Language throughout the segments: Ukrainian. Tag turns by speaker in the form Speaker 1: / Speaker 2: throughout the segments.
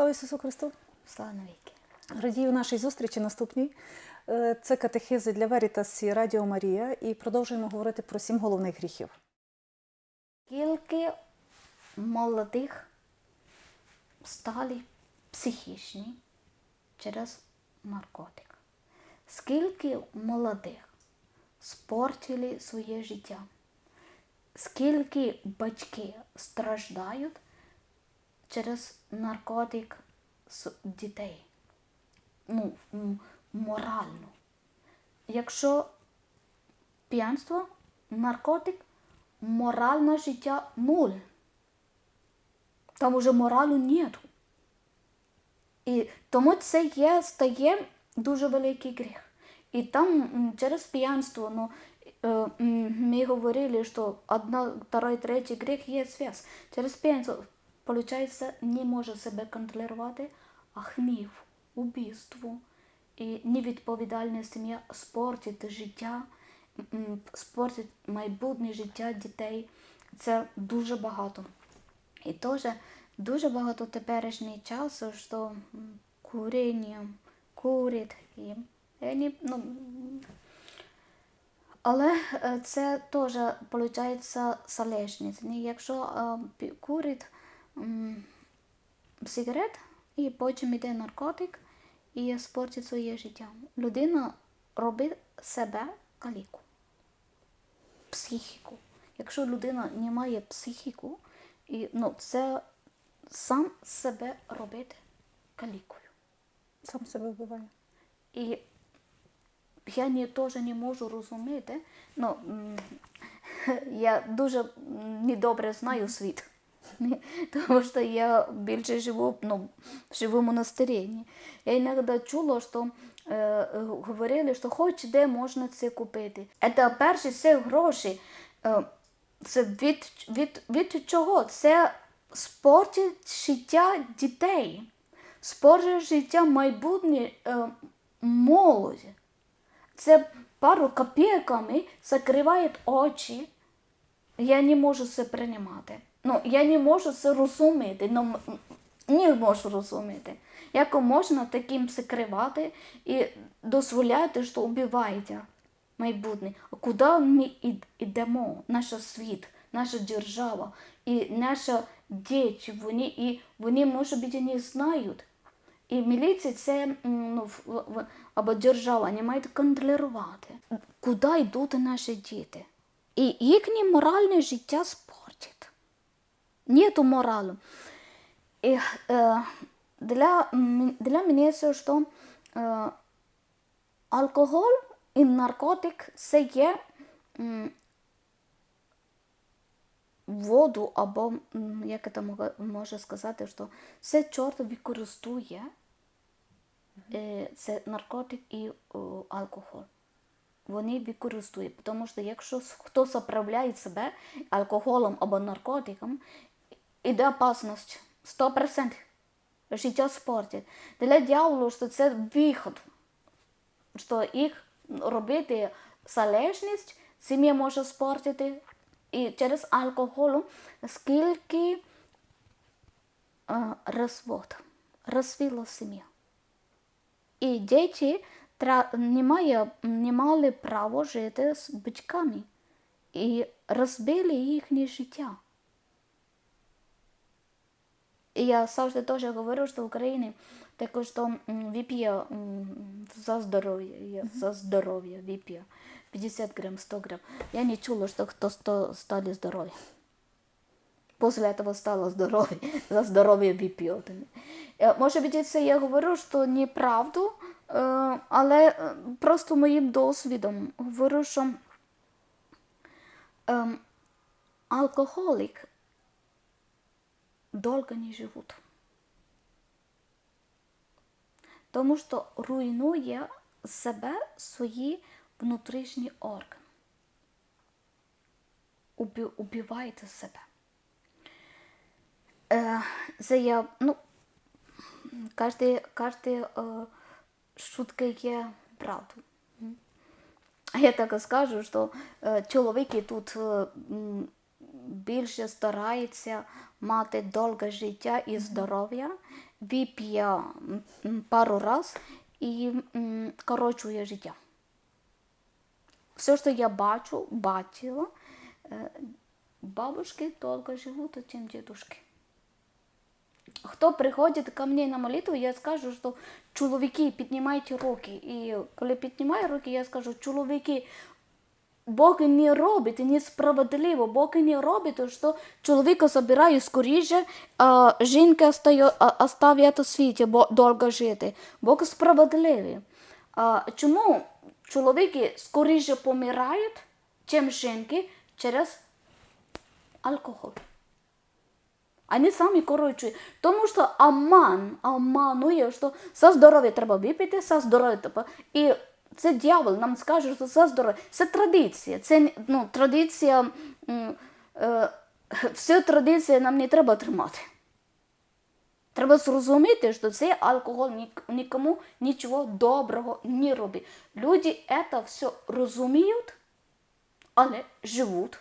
Speaker 1: Слава Ісусу Христу!
Speaker 2: Слава навіки.
Speaker 1: Радію нашій зустрічі наступній. Е, Це катехизи для Верітас і Радіо Марія. І продовжуємо говорити про сім головних гріхів.
Speaker 2: Скільки молодих стали психічні через наркотик? Скільки молодих спортили своє життя? Скільки батьки страждають через наркотик з дітей? Ну, морально. Якщо п'янство, наркотик, моральне життя нуль. Там уже моралу нету. І тому це є, стає дуже великий гріх. І там через п'янство, ну, е, ми говорили, що одна, второй, третій гріх є зв'яз. Через п'янство, виходить, не може себе контролювати, а хмів, убійство і невідповідальна сім'я спортить життя, спортить майбутнє життя дітей. Це дуже багато. І теж дуже багато теперішній часу, що куріння, курять. І, вони, ну, але е, це теж виходить залежність. Якщо е, курить сигарет і потім йде наркотик і спортить своє життя. Людина робить себе каліку психіку. Якщо людина не має психіку, і, ну, це сам себе робити калікою.
Speaker 1: Сам себе вбиває.
Speaker 2: І я не, теж не можу розуміти, ну, я дуже недобре знаю світ. Тому що я більше живу, ну, живу в монастирі. Я іноді чула, що е, говорили, що хоч де можна це купити. Це перші це гроші. Е, це від, від, від чого? Це спортить життя дітей, спортить життя майбутнє е, молоді. Це пару копійками закриває очі. Я не можу це приймати. Ну, я не можу це розуміти. Ну, не можу розуміти. Як можна таким закривати і дозволяти, що вбиваєте майбутнє. А куди ми йдемо? Наш світ, наша держава і наші діти, вони, і вони, може бути, не знають. І міліція це ну, або держава не мають контролювати, куди йдуть наші діти. І їхнє моральне життя спортить. Нету моралу. І, е, для, для мене це, що е, алкоголь і наркотик це є м, воду, або, як це може сказати, що це чорт використовує е, це наркотик і о, алкоголь. Вони використовують, тому що якщо хтось управляє себе алкоголем або наркотиком, іде опасність 100%. Життя спортить. Для дьяволу, що це виход, що їх робити залежність, сім'я може спортити. І через алкоголь скільки е, розвод, розвіло сім'я. І діти не, має, не мали право жити з батьками і розбили їхнє життя. І я завжди теж говорю, що в Україні також м, вип'є за здоров'я, я за здоров'я вип'є 50 грам, 100 грам. Я не чула, що хтось то стали здорові. После этого стало здоровье, за здоров'я вип'єте. Е, Може бути, це я говорю, що неправду, е, але е, просто моїм досвідом говорю, що ем, алкоголік довго не живуть. Тому що руйнує себе свої внутрішні органи. Убиваєте себе. Е, це я, ну, кожен, кожен е, шутка є правду. Я так скажу, що е, чоловіки тут більше стараються мати довге життя і здоров'я, вип'є пару раз і корочує життя. Все, що я бачу, бачила, е, бабушки довго живуть, а чим дідушки. Хто приходить ко мне на молитву, я скажу, що чоловіки, піднімайте руки. І коли піднімаю руки, я скажу, чоловіки, Бог не робить несправедливо. Бог не робить, що чоловіка забирає скоріше, а жінка оставляє світі бо довго жити. Бог справедливий. А чому чоловіки скоріше помирають, ніж жінки через алкоголь? Вони самі коротші. Тому що обман, обманує, що за здоров'я треба випити, за здоров'я треба. І це дьявол нам скаже, що за здоров'я. Це традиція. Це ну, традиція, е, всю традицію нам не треба тримати. Треба зрозуміти, що цей алкоголь ні- нікому нічого доброго не робить. Люди це все розуміють, але живуть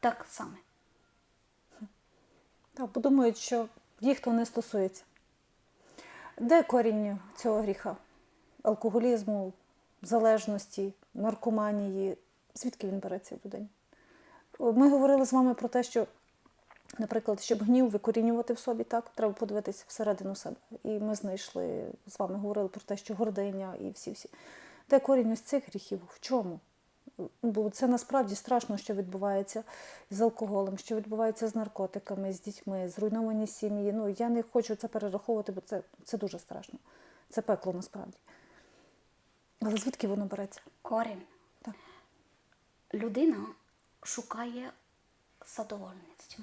Speaker 2: так само.
Speaker 1: Так, бо думають, що їх то не стосується. Де корінь цього гріха? Алкоголізму, залежності, наркоманії. Звідки він береться в людині? Ми говорили з вами про те, що, наприклад, щоб гнів викорінювати в собі, так, треба подивитися всередину себе. І ми знайшли, з вами говорили про те, що гординя і всі-всі. Де корінь ось цих гріхів? В чому? Бо це насправді страшно, що відбувається з алкоголем, що відбувається з наркотиками, з дітьми, зруйновані сім'ї. Ну я не хочу це перераховувати, бо це, це дуже страшно. Це пекло насправді. Але звідки воно береться?
Speaker 2: Корінь.
Speaker 1: Так.
Speaker 2: Людина шукає задовольність.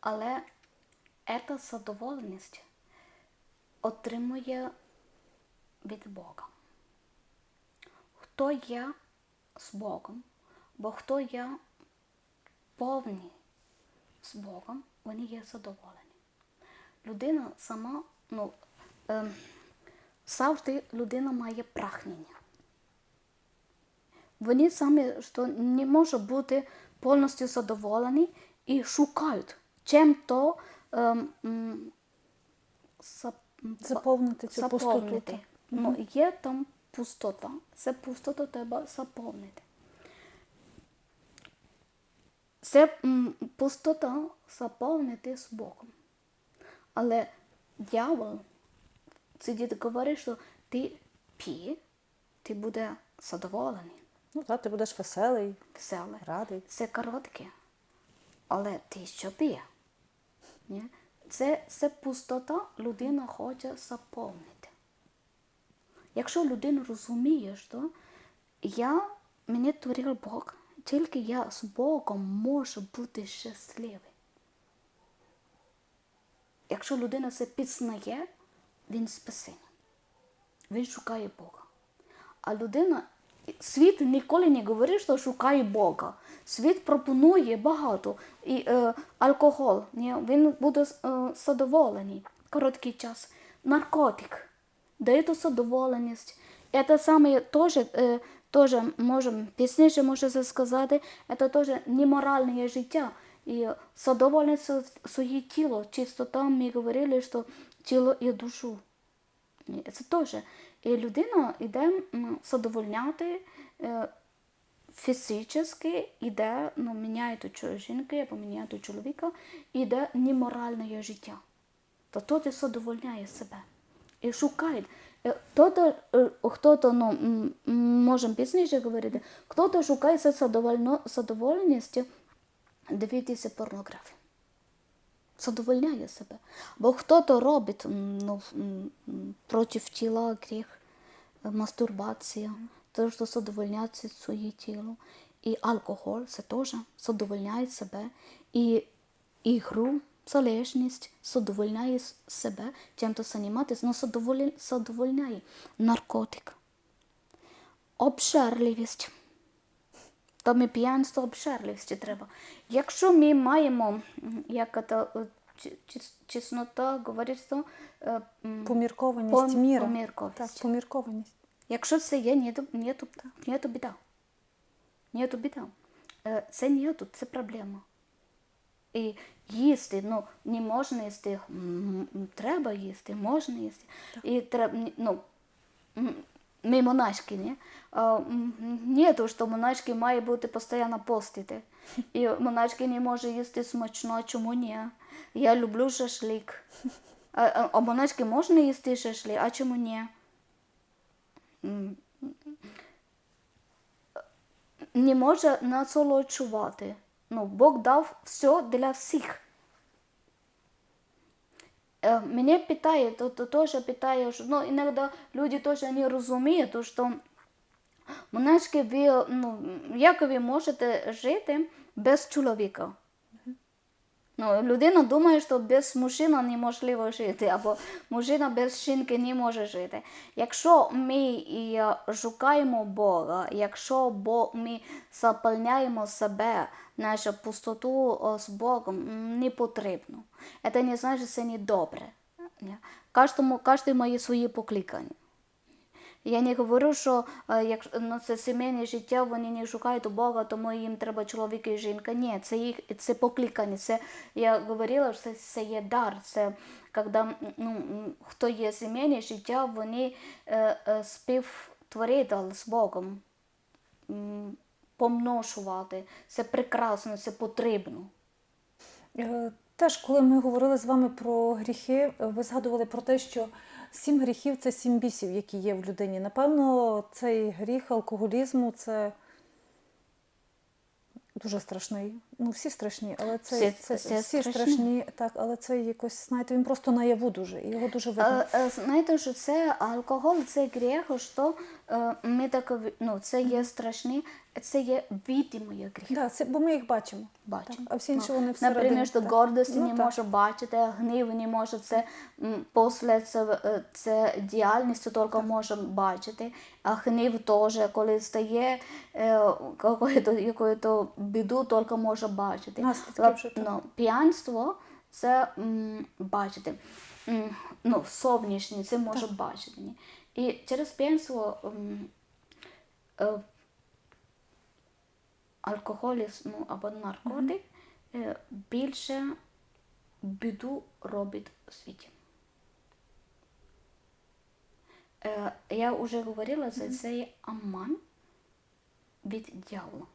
Speaker 2: Але ця задоволеність отримує від Бога. Хто є з Богом, бо хто є повний з Богом, вони є задоволені. Людина сама, ну, ем, завжди людина має прагнення. Вони самі що не можуть бути повністю задоволені і шукають, чим то ем, м, зап-
Speaker 1: Заповнити цю
Speaker 2: заповнити. Ну, є там пустота. Це пустоту треба заповнити. Це пустота заповнити з Богом. Але дьявол сидить говорить, що ти пій, ти буде задоволений,
Speaker 1: Ну так, ти будеш веселий,
Speaker 2: веселий.
Speaker 1: радий.
Speaker 2: Це коротке, але ти що п'є? Ні? Це, це пустота людина хоче заповнити. Якщо людина розуміє, що я, мене творив Бог, тільки я з Богом можу бути щасливий. Якщо людина це пізнає, він спасення. Він шукає Бога. А людина, світ ніколи не говорить, що шукає Бога. Світ пропонує багато. І е, алкоголь, ні, він буде е, задоволений короткий час. Наркотик дає задоволеність. Це саме теж, е, теж можемо пізніше може сказати, це теж неморальне життя. І задоволеність своє тіло. Чистота ми говорили, що тіло і душу. Ні, Це теж. Людина йде задовольняти е, фізично, йде, ну, міняє ту жінки або міняє ту чоловіка, йде неморальне життя. То тоді задовольняє себе. І шукає. Е, Хто-то, е, хто-то, ну, можемо пізніше говорити, хто-то шукає задоволеність дивитися порнографію задовольняє себе. Бо хто-то робить ну, проти тіла гріх, е, мастурбація, те, що задовольняє своє тіло. І алкоголь це теж задовольняє себе. І ігру, залежність задовольняє себе, чим-то займатися, але задоволі- задовольняє наркотик. Обширливість. То ми п'янство обширливості треба. Якщо ми маємо, як це, е, чеснота говорить, що е,
Speaker 1: Поміркованість,
Speaker 2: Пом-
Speaker 1: міра.
Speaker 2: поміркованість.
Speaker 1: Так, поміркованість.
Speaker 2: якщо це є, нету, нету, нету біда. Нету біда. Е, Це нету, це проблема. і їсти. Ну, не можна їсти, треба їсти, можна їсти. І треба, ну, ми монашки, ні, то що монашки має бути постійно постити. І монашки не може їсти смачно, чому ні? Я люблю шашлик. А, а монашки можна їсти шашлик, а чому ні? Не може насолоджувати. Ну, Бог дав все для всіх. Е, Мене питає, то, то теж питає, що, ну, іноді люди теж не розуміють, що монашки, ви, ну, як ви можете жити без чоловіка? Ну, людина думає, що без мужчини неможливо жити, або мужчина без жінки не може жити. Якщо ми е, шукаємо Бога, якщо ми заповняємо себе, нашу пустоту з Богом, не потрібно. Це не значить, що це не добре. Кожному, кожен має свої покликання. Я не говорю, що е, як ну, це сімейне життя, вони не шукають Бога, тому їм треба чоловік і жінка. Ні, це їх це покликання. Це я говорила, що це, це є дар. Це коли ну, хто є сімейне життя, вони е, е, співтворитель з Богом. М, Помножувати. Це прекрасно, це потрібно.
Speaker 1: Е, Теж, коли ми говорили з вами про гріхи, ви згадували про те, що сім гріхів це сім бісів, які є в людині. Напевно, цей гріх алкоголізму це дуже страшний. Ну, всі страшні, але це,
Speaker 2: Всі-
Speaker 1: це,
Speaker 2: всі
Speaker 1: всі
Speaker 2: страшні.
Speaker 1: страшні, так, але це якось, знаєте, він просто наяву дуже, і його дуже видно.
Speaker 2: Знаєте, що це алкоголь, це гріх, що е, ми так, ну, це є страшні, це є відомі гріхи.
Speaker 1: Да, це, бо ми їх бачимо.
Speaker 2: Бачимо.
Speaker 1: Так, а всі інші вони всередині.
Speaker 2: Наприклад, що гордості
Speaker 1: Ну,
Speaker 2: не
Speaker 1: так.
Speaker 2: може бачити, гнів не може це після це, е, це діяльність тільки може бачити, а гнів теж, коли стає е, якою-то, якою-то біду, тільки може бачити.
Speaker 1: Наслідки вже, так.
Speaker 2: ну, п'янство це м, бачити. М, Ну, зовнішнє, це може бачити. І через п'янство м, е, алкоголізм ну, або наркотик е, більше біду робить у світі. Е, Я вже говорила, що це є аман від дьявола.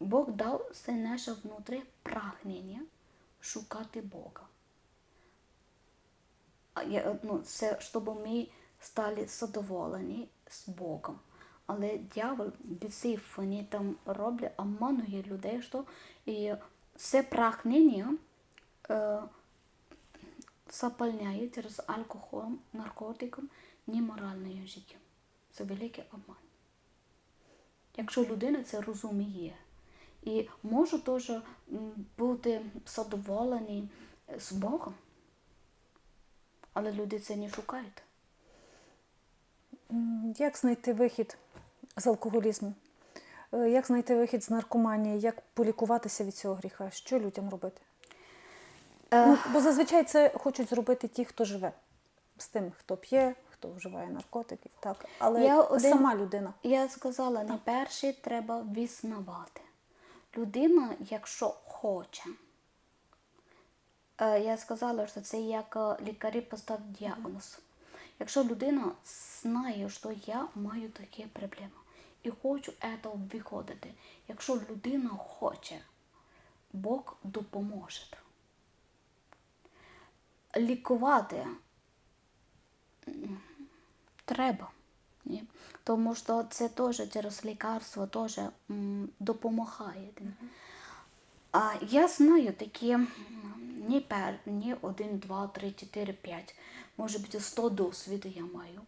Speaker 2: Бог дав це наше внутрі прагнення шукати Бога. Ну, це щоб ми стали задоволені з Богом. Але дьявол, бісів, вони там роблять, обманує людей, що і це прагнення е, заполняє через алкоголь, наркотиком неморальне життя. Це великий обман. Якщо людина це розуміє, і може теж бути задоволений з Богом, але люди це не шукають.
Speaker 1: Як знайти вихід з алкоголізму? Е, Як знайти вихід з наркоманії? Як полікуватися від цього гріха? Що людям робити?
Speaker 2: Е,
Speaker 1: Ну, бо зазвичай це хочуть зробити ті, хто живе з тим, хто п'є, хто вживає наркотики, так. Але
Speaker 2: Я один-
Speaker 1: сама людина.
Speaker 2: Я сказала, не перший треба визнавати. Людина, якщо хоче, е, я сказала, що це як е, лікарі поставить діагноз. Якщо людина знає, що я маю такі проблеми і хочу це обіходити, якщо людина хоче, Бог допоможе. Лікувати треба, ні? тому що це теж через лікарство теж допомагає. А я знаю такі ні один, два, три, чотири, п'ять. Може бути 100 досвіду я маю.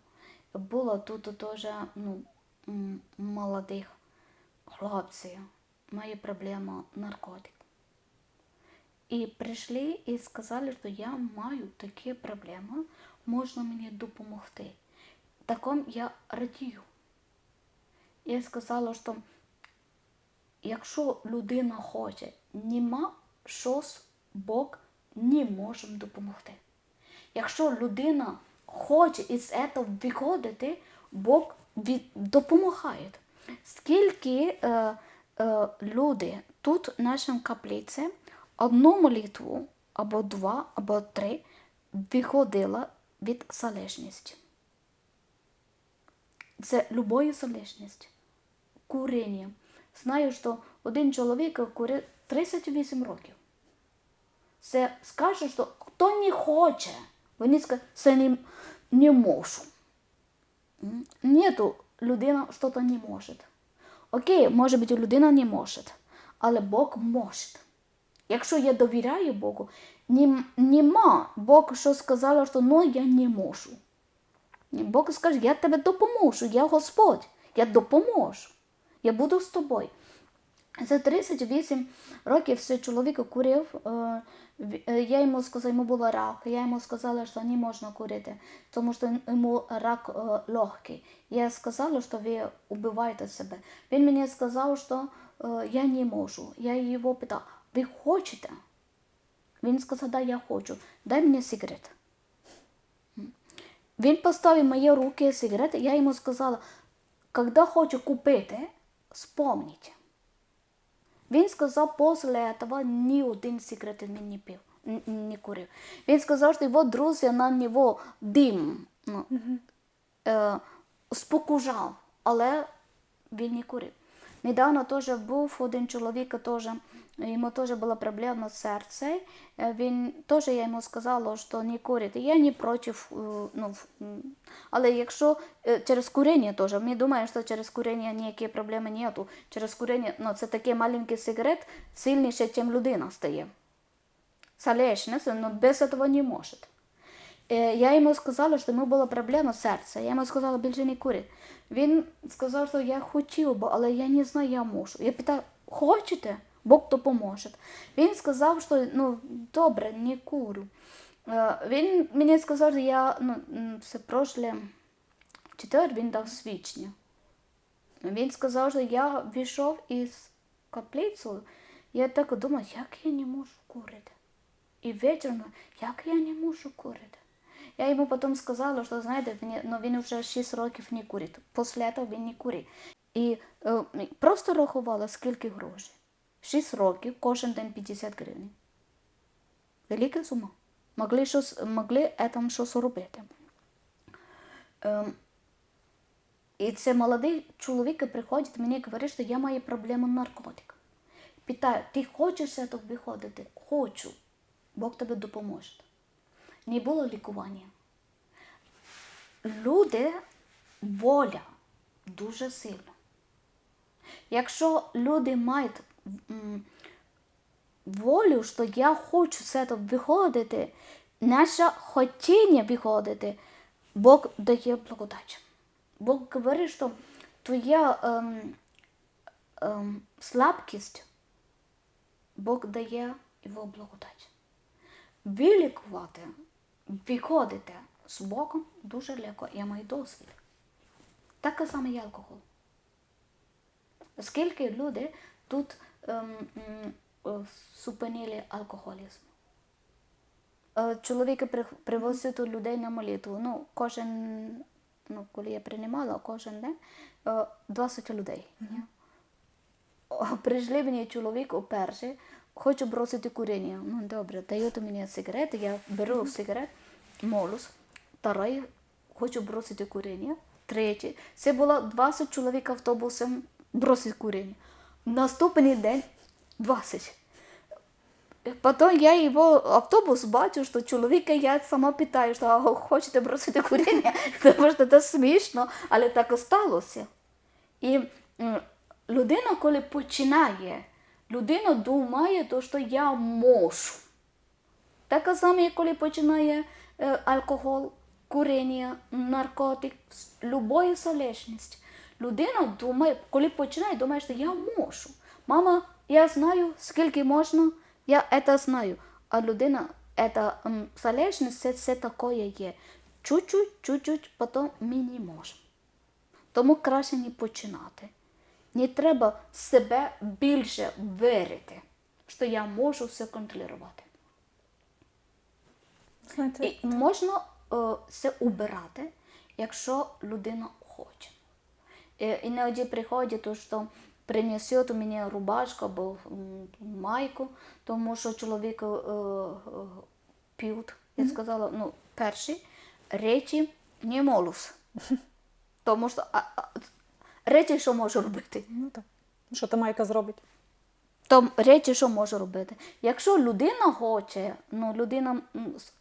Speaker 2: була тут теж ну, молодих хлопців, моя проблема наркотик. І прийшли і сказали, що я маю такі проблеми, можна мені допомогти. Таком я радію. Я сказала, що якщо людина хоче, нема щось Бог не може допомогти. Якщо людина хоче із цього виходити, Бог допомагає. Скільки е, е, люди тут в нашому капліці одну молитву, або два, або три виходила від залежності. Це любою залежність. Куріння. Знаю, що один чоловік курить 38 років. Це скаже, що хто не хоче, скаже, це не, не можу. Нету людина що-то не може. Окей, може бути, людина не може, але Бог може. Якщо я довіряю Богу, нема Бог, що сказала, що ну я не можу. Бог скаже, я тебе допоможу, я Господь, я допоможу, я буду з тобою. За 38 років цей чоловік курив. е, е, Я йому сказала, йому було рак. Я йому сказала, що не можна курити, тому що йому рак е, легкий. Я сказала, що ви вбиваєте себе. Він мені сказав, що я не можу. Я його питала, ви хочете? Він сказав, да, я хочу. Дай мені сигарет. Він поставив мої руки сигарети, я йому сказала, коли хочу купити, спомніть. Він сказав, після этого ні один сигарет він не пив, не курив. Він сказав, що його друзі на нього дим ну, е, спокужав, але він не курив. Недавно теж був один чоловік, теж, йому теж була проблема з серцем. Е, Він теж я йому сказала, що не курити. Я не проти, е, ну, але якщо е, через курення теж, ми думаємо, що через курення ніякі проблеми нету. Через курення, ну, це такий маленький сигарет, сильніше, ніж людина стає. Залежність, но без цього не може. Я йому сказала, що йому була проблема серця. Я йому сказала, більше не курить. Він сказав, що я хотів би, але я не знаю, я можу. Я питаю, хочете? Бог допоможе. Він сказав, що ну, добре, не курю. Е, Він мені сказав, що я ну, це прошле четвер він дав свідчення. Він сказав, що я вийшов із каплицею. Я так думаю, як я не можу курити. І вечором, як я не можу курити. Я йому потім сказала, що знаєте, він, ну, він вже 6 років не курить. Після того він не курить. І е, просто рахувала, скільки грошей. 6 років, кожен день 50 гривень. Велика сума. Могли, щось, могли там щось робити. Ем, і це молодий чоловік приходить мені і говорить, що я маю проблему наркотик. Питаю, ти хочеш з цього виходити? Хочу. Бог тебе допоможе. Не було лікування. Люди, воля дуже сильна. Якщо люди мають волю, що я хочу з цього виходити, наше хотіння виходити, Бог дає благодать. Бог говорить, що твоя ем, ем, слабкість, Бог дає його благодать. Вилікувати, виходити з Богом дуже легко. Я маю досвід. Так само і алкоголь. Скільки люди тут зупинили алкоголізм? Е, Чоловіки при- привозять людей на молитву. Ну, кожен, ну, коли я приймала, кожен день е, 20 людей. ні? О, Прийшли мені чоловік уперше, хочу бросити куріння. Ну добре, дають мені сигарети, я беру сигарет, молюсь. Второй, хочу бросити куріння. Третій. Це було 20 чоловік автобусом бросить куріння. Наступний день 20. Потім я його автобус бачу, що чоловіка я сама питаю, що «А, хочете бросити куріння, тому що це смішно, але так сталося. І людина, коли починає, людина думає, то, що я можу. Так само, коли починає е, алкоголь, куріння, наркотик, любої залежність. Людина думає, коли починає, думає, що я можу. Мама, я знаю, скільки можна, я це знаю. А людина, ця залежність, це, це таке є. Чуть-чуть, чуть-чуть, потім ми не можемо. Тому краще не починати. Не треба себе більше вірити, що я можу все контролювати.
Speaker 1: Знаєте,
Speaker 2: І можна е, це убирати, якщо людина хоче. Е, іноді приходять, то, що принесет мені рубашку або майку, тому що чоловік е, е, п'ють. Я сказала, ну, перші речі не молюсь. Тому що а, а, речі, що можу робити?
Speaker 1: Ну так. Що та майка зробить?
Speaker 2: То речі, що можу робити. Якщо людина хоче, ну людина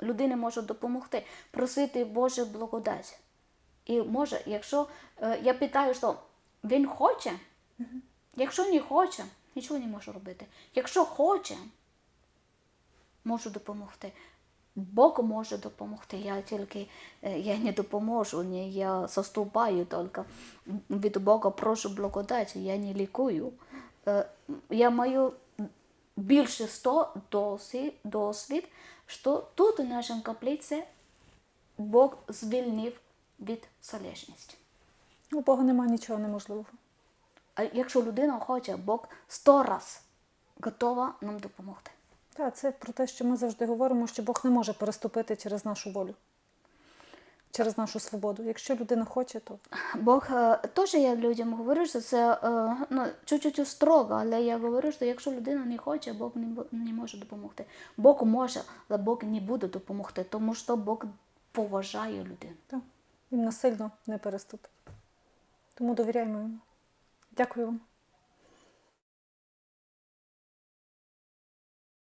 Speaker 2: людині може допомогти, просити Боже благодать. І може, якщо е, я питаю, що він хоче, якщо не хоче, нічого не можу робити. Якщо хоче, можу допомогти. Бог може допомогти. Я тільки е, я не допоможу, не я заступаю тільки від Бога прошу благодаті, я не лікую. Е, Я маю більше 100 досвід, досвід, що тут у нашій каплиці Бог звільнив від залежності.
Speaker 1: У Бога немає нічого неможливого.
Speaker 2: А якщо людина хоче, Бог сто раз готова нам допомогти.
Speaker 1: Так, це про те, що ми завжди говоримо, що Бог не може переступити через нашу волю, через нашу свободу. Якщо людина хоче, то
Speaker 2: Бог е, теж я людям говорю, що це е, ну, чуть-чуть строго, але я говорю, що якщо людина не хоче, Бог не, не може допомогти. Бог може, але Бог не буде допомогти, тому що Бог поважає людину.
Speaker 1: так, він насильно не переступить. Тому довіряємо йому. Дякую вам.